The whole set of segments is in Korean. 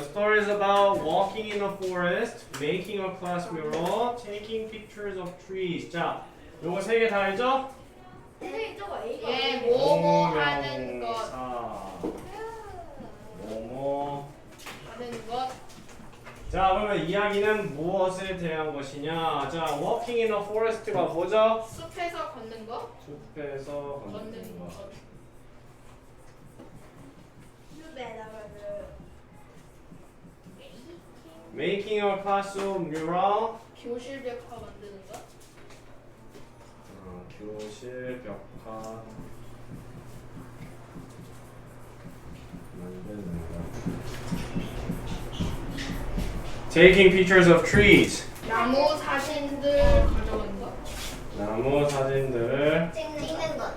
The story is about walking in a forest, making a class mural, taking pictures of trees. 자, 요거 세 개 다 알죠? 선생님 저거 A가 예? 뭐뭐 하는 것, 동명사. 뭐뭐. 하는 것. 자, 그러면 이야기는 무엇에 대한 것이냐? 자, walking in a forest가 뭐죠? 숲에서 걷는 것, 숲에서 걷는 걷는 것. 것. 숲에다가를 Making a classroom mural. 교실 벽화 만드는 것, 어, 교실 벽화 만드는 거. Taking pictures of trees. 나무 사진들 가져오는 것, 나무 사진들. 찍는 것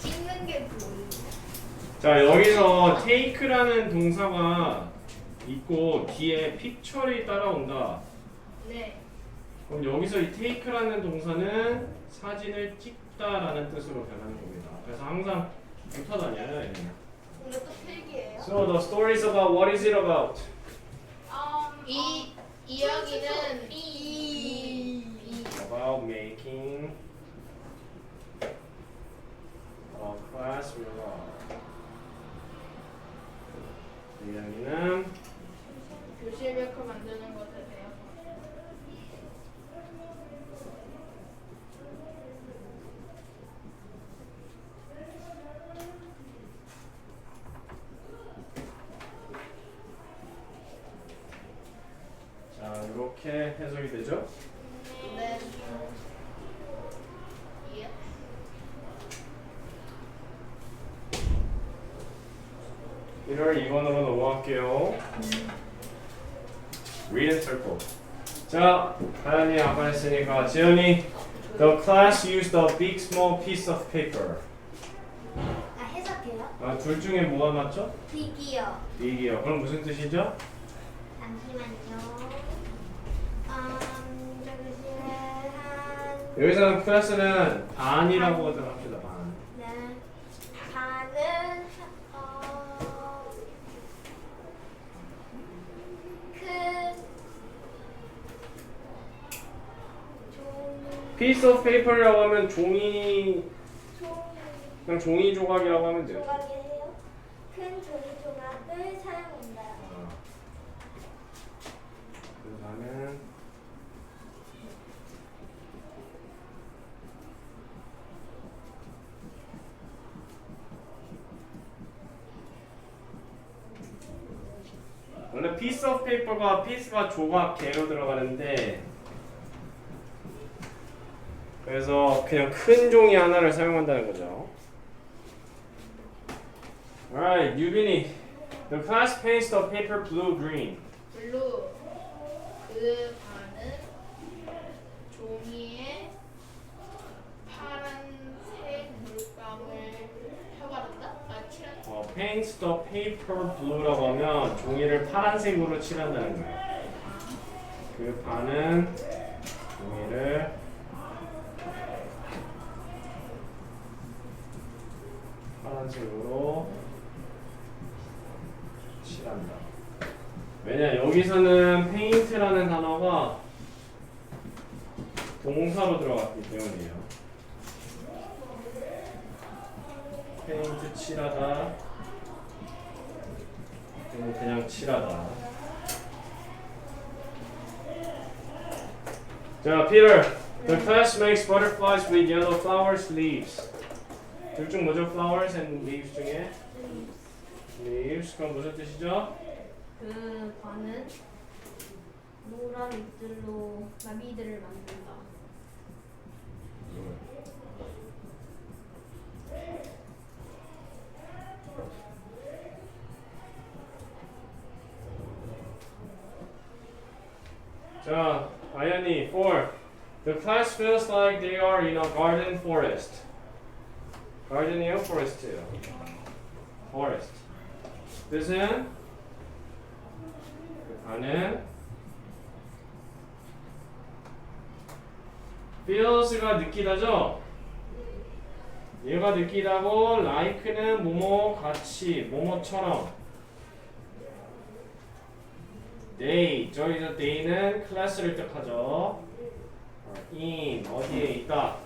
찍는 게 뭐예요? 자 여기서 take라는 동사가 있고 뒤에 picture이 따라온다. 네, 그럼 여기서 이 take라는 동사는 사진을 찍다라는 뜻으로 변하는 겁니다. 그래서 항상 붙어 다녀요. 얘는. 이것도 필기예요? So the story is about what is it about? 이 이야기는 이 About making a 이이야기는 교실 벽화 만드는 것에 대해서. 자 이렇게 해석이 되죠? 네. 예. 1월 2번으로 넘어갈게요. Read circle. 자, 하연이 아까 했으니까 지연이 The class used a big small piece of paper. 아 해석해요? 아, 둘 중에 뭐가 맞죠? 비기요 이기요. 그럼 무슨 뜻이죠? 잠시만요 음한 여기서는 클래스는 반이라고 합시다. Piece of paper이라고 하면 종이 종이 그냥 종이 조각이라고 하면 돼요. 조각이에요. 큰 종이 조각을 사용한다. 아. 그다음에 원래 piece of paper가 piece가 조각 개로 들어가는데 그래서 그냥 큰 종이 하나를 사용한다는 거죠. Alright, 유빈이. The class paints the paper blue green. 블루. 그 반은 종이에 파란색 물감을 펴바른다? 아, 칠한 어, paints the paper blue라고 하면 종이를 파란색으로 칠한다는 거예요. 그 반은 종이를 파란색으로 칠한다. 왜냐 여기서는 paint라는 단어가 동사로 들어갔기 때문이에요. 페인트 칠하다 그리고 그냥 칠하다 자, Peter The class makes butterflies with yellow flowers leaves 둘 중 뭐죠? flowers and leaves 중에 leaves 그럼 무슨 뜻이죠? 그 반은 노란 잎들로 나비들을 만든다. 자, 아연이 4 The class feels like they are in a garden forest Garden이에요? forest예요? forest. 뜻은 그 반은 feels가 느끼다죠? 얘가 느끼다고 like는 뭐뭐 같이 뭐뭐처럼. They. 저기서 they는 클래스를 뜻하죠. in. 어디에 있다?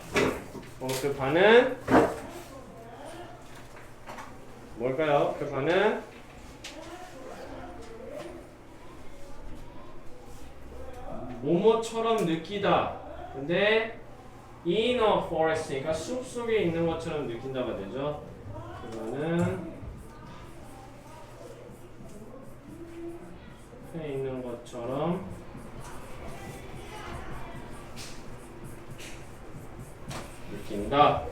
그 반은 뭘까요? 그 반은 뭐뭐처럼 느끼다. 근데 in a forest니까 숲 속에 있는 것처럼 느낀다가 되죠. 그러면은 숲에 있는 것처럼 느낀다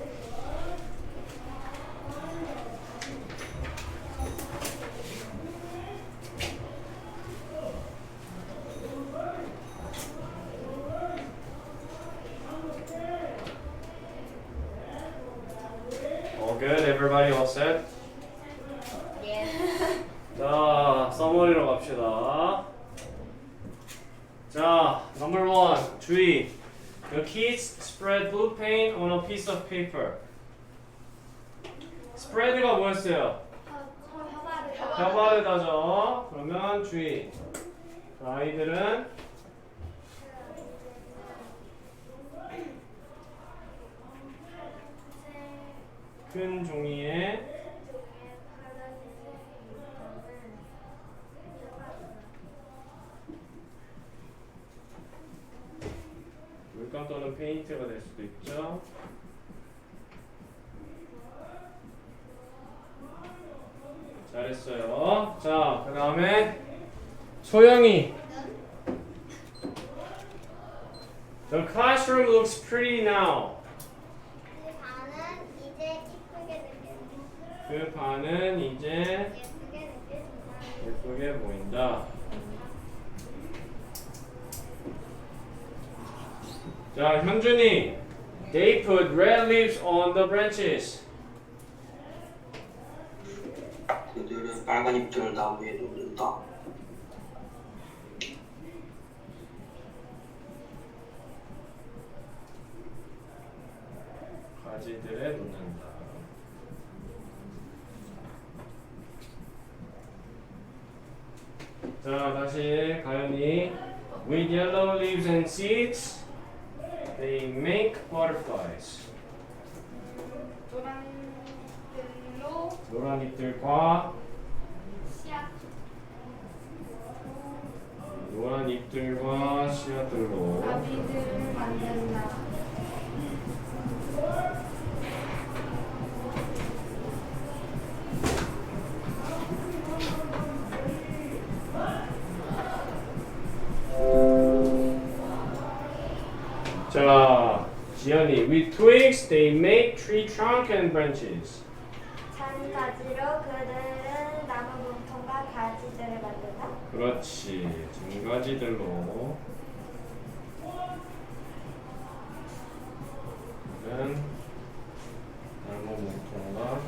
자, 서머리로 갑시다. 자, number one, 주의. The kids spread blue paint on a piece of paper. spread가 뭐였어요? 펴바르다죠. 그러면 주의. 자, 아이들은 큰 종이에 또는 페인트가 될 수도 있죠. 잘했어요. 자, 그 다음에 소영이. The classroom looks pretty now. 그 반은 이제. 예쁘게 보인다. 자, 현준이. They put red leaves on the branches. 그들은 빨간 잎들을 나무에 놓는다. 가지들에 놓는다. 자, 다시 가연이. With yellow leaves and seeds, They make butterflies. 노란 들로 노란 잎들과 씨앗 노란 잎들과 씨앗들로 나비들을 만든다. 지연이. With twigs, they make tree trunk and branches. 잔 가지로 그들은 나무 몸통과 가지들을 만든다. 그렇지. 등가지들로. 는 나무 몸통과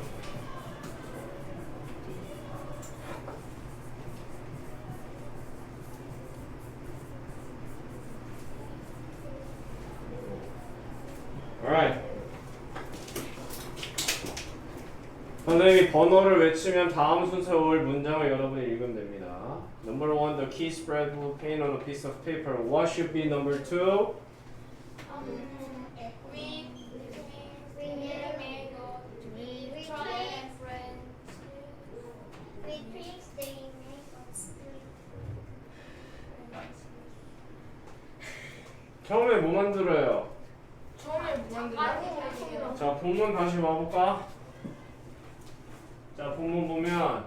Alright. 선생님이 번호를 외치면 다음 순서에 올 문장을 여러분이 읽으면 됩니다. Number one, the key spread blue paint on a piece of paper. What should be number two? We We will make we We try play friends. We tricks they make us 처음에 뭐 만들어요? 처음에 뭐 만들어? 자, 본문 다시 와볼까? 자, 본문 보면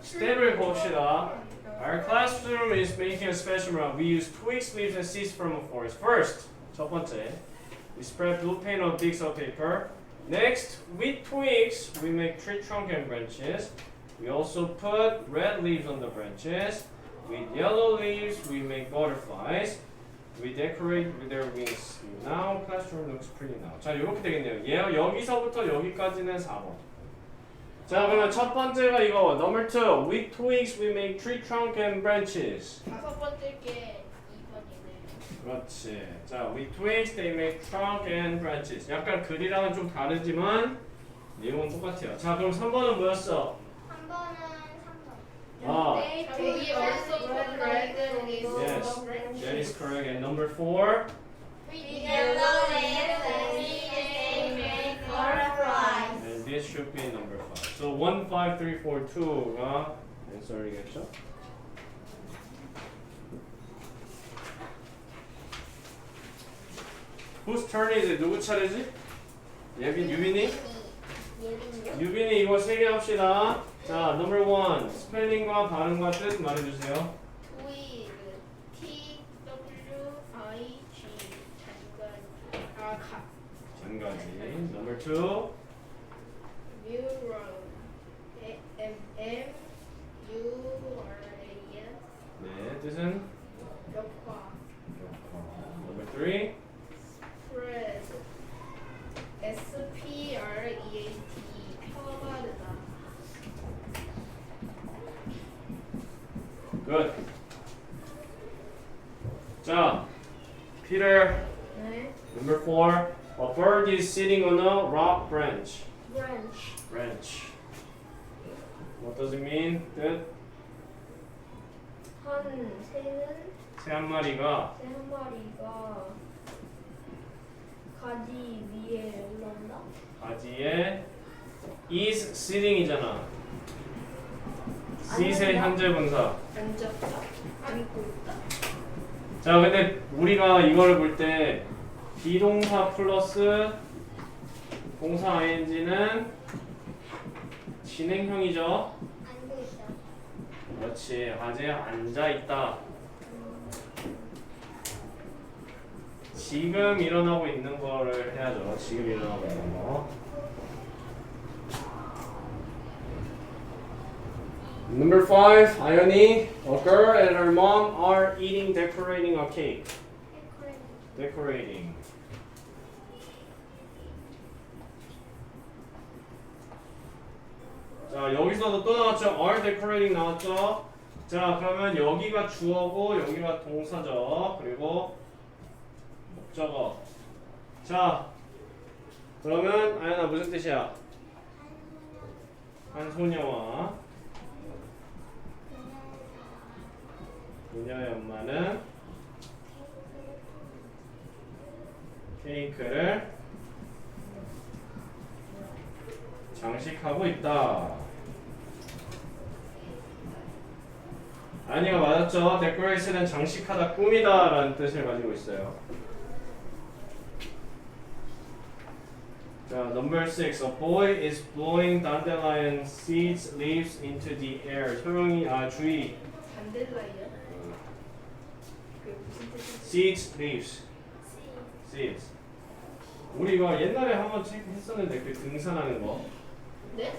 스텝을 봅시다. Our classroom is making a special round. We use twigs, leaves, and seeds from a forest. First, 첫 번째, we spread blue paint on big of paper. Next, with twigs, we make tree trunk and branches. We also put red leaves on the branches. With yellow leaves, we make butterflies. We decorate with their wings. Now classroom looks pretty now. 자, 이렇게 되겠네요. 얘 여기서부터 여기까지는 4번. 자, 그러면 첫 번째가 이거. Number two, with twigs we make tree trunk and branches. 다섯 번째 게 2번이네. 그렇지. 자, we twigs they make trunk and branches. 약간 글이랑은 좀 다르지만 내용은 똑같아요. 자, 그럼 3번은 뭐였어? 한 번은 3번. 아, We also correct yes, that is correct. And number four, Yellow is the seed make butterflies. and this should be number five. So one, five, three, four, two가 answer이겠죠? Whose turn is it? 누구 차례지? 예빈, 유빈이? 예빈이요? 유빈이 이거 세 개 합시다. 자, number one. 스펠링과 발음과 뜻 말해주세요. Twig T W I G 장관 아 가. 장가지. number two. Mural M M U R A S 네, 뜻은? 벽화 number three. Spread S P R E A T 펴바르다 Good. 자, Peter. 네 Number four. A bird is sitting on a rock branch. branch. Branch. What does it mean? 뜻? 한 새는 새 한 마리가 새 한 마리가 가지 위에 올라온다. 가지에 is sitting이잖아. sit의 현재 분사. 앉았다 앉고 있다 자, 근데 우리가 이거를 볼때 비동사 플러스 동사 ing는 진행형이죠. 앉고 있다. 그렇지. 아재 앉아 있다. 지금 일어나고 있는 거를 해야죠. 지금 일어나고 있는 거. Number five, 아연이. A girl and her mom are eating, decorating a cake. Decorating. 자 여기서도 또 나왔죠. are decorating 나왔죠. 자 그러면 여기가 주어고 여기가 동사죠. 그리고 목적어. 자 그러면 아연아 무슨 뜻이야? 한 소녀와 그녀의 엄마는 케이크를 장식하고 있다. 아니가 맞았죠. 데코레이션은 장식하다, 꾸미다 라는 뜻을 가지고 있어요. 자, number six. A boy is blowing dandelion seeds leaves into the air. 소영이 아 주의. 단델라이야 그게 무슨 뜻이지 Seeds, leaves. Seeds. 우리가 옛날에 한번 책 했었는데 그 등산하는 거. 네?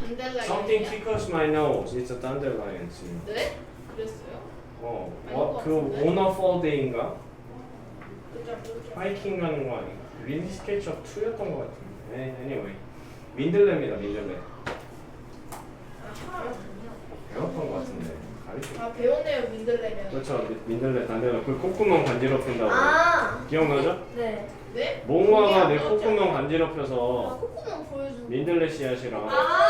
단델라이야 Something tickles my nose. It's a dandelion seed. 네? 그랬어요? 어, 어, 것그 같은데? 워너폴데이인가? 그죠 그죠 하이킹 가는 거 아닌가? 윈디 스케치업 2였던 것 같은데. 네, anyway. 민들레입니다, 민들레. 아하 배웠던 것 같은데. 가르쳐. 아 배웠네요 민들레면 그렇죠, 미- 민들레 단데가 그 콧구멍 간지럽힌다고. 아, 기억나죠? 네. 네? 몽화가 내 콧구멍 아 간지럽혀서 콧구멍 보여주고 민들레 씨앗이랑 아!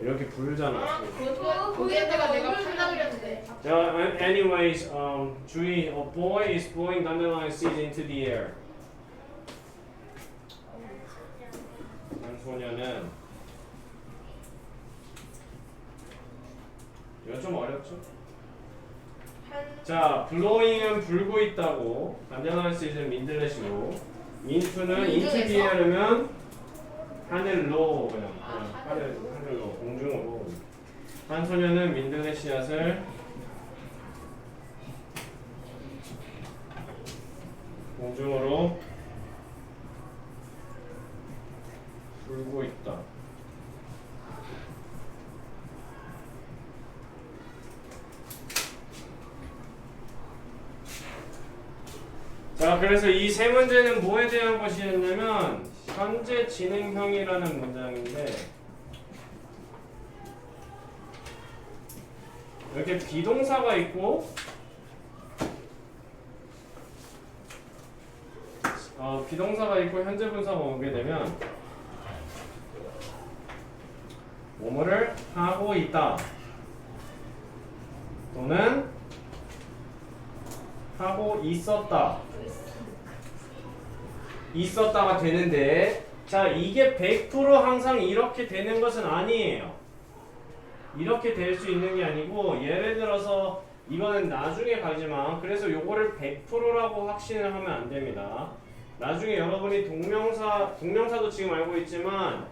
이렇게 불잖아. 아 그거 거기에다가 내가 판다 그렸는데 자, anyways, um, 주의, a boy is blowing dandelion seeds into the air. 한 소녀는 이거 좀 어렵죠? 한 자, blowing은 불고 있다고, dandelion seeds는 민들레시고, into는 into the air면 하늘로 그냥, 아, 그냥 하늘, 하늘로. 하늘로 공중으로. 한 소녀는 민들레 씨앗을 공중으로 불고 있다. 자, 그래서 이 세 문제는 뭐에 대한 것이었냐면 현재 진행형이라는 문장인데 이렇게 비동사가 있고 어, 비동사가 있고 현재 분사가 오게 되면 뭐뭐를 하고 있다. 또는 하고 있었다. 있었다가 되는데 자 이게 100% 항상 이렇게 되는 것은 아니에요 이렇게 될 수 있는 게 아니고 예를 들어서 이거는 나중에 가지만 그래서 요거를 100%라고 확신을 하면 안 됩니다. 나중에 여러분이 동명사 동명사도 지금 알고 있지만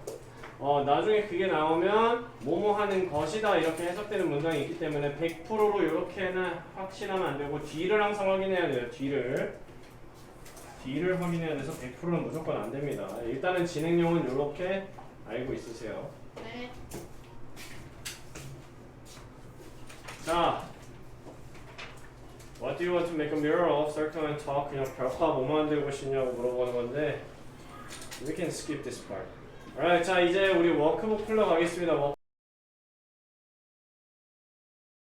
어 나중에 그게 나오면 뭐뭐 하는 것이다 이렇게 해석되는 문장이 있기 때문에 100%로 이렇게는 확신하면 안 되고 뒤를 항상 확인해야 돼요 뒤를. 뒤를 확인해야 돼서 100%는 무조건 안 됩니다. 일단은 진행용은 이렇게 알고 있으세요. 네. 자 What do you want to make a mirror of? Circle and talk 그냥 벽화 뭐 만들고 싶냐고 물어보는 건데 We can skip this part Alright 자 이제 우리 워크북 풀러 가겠습니다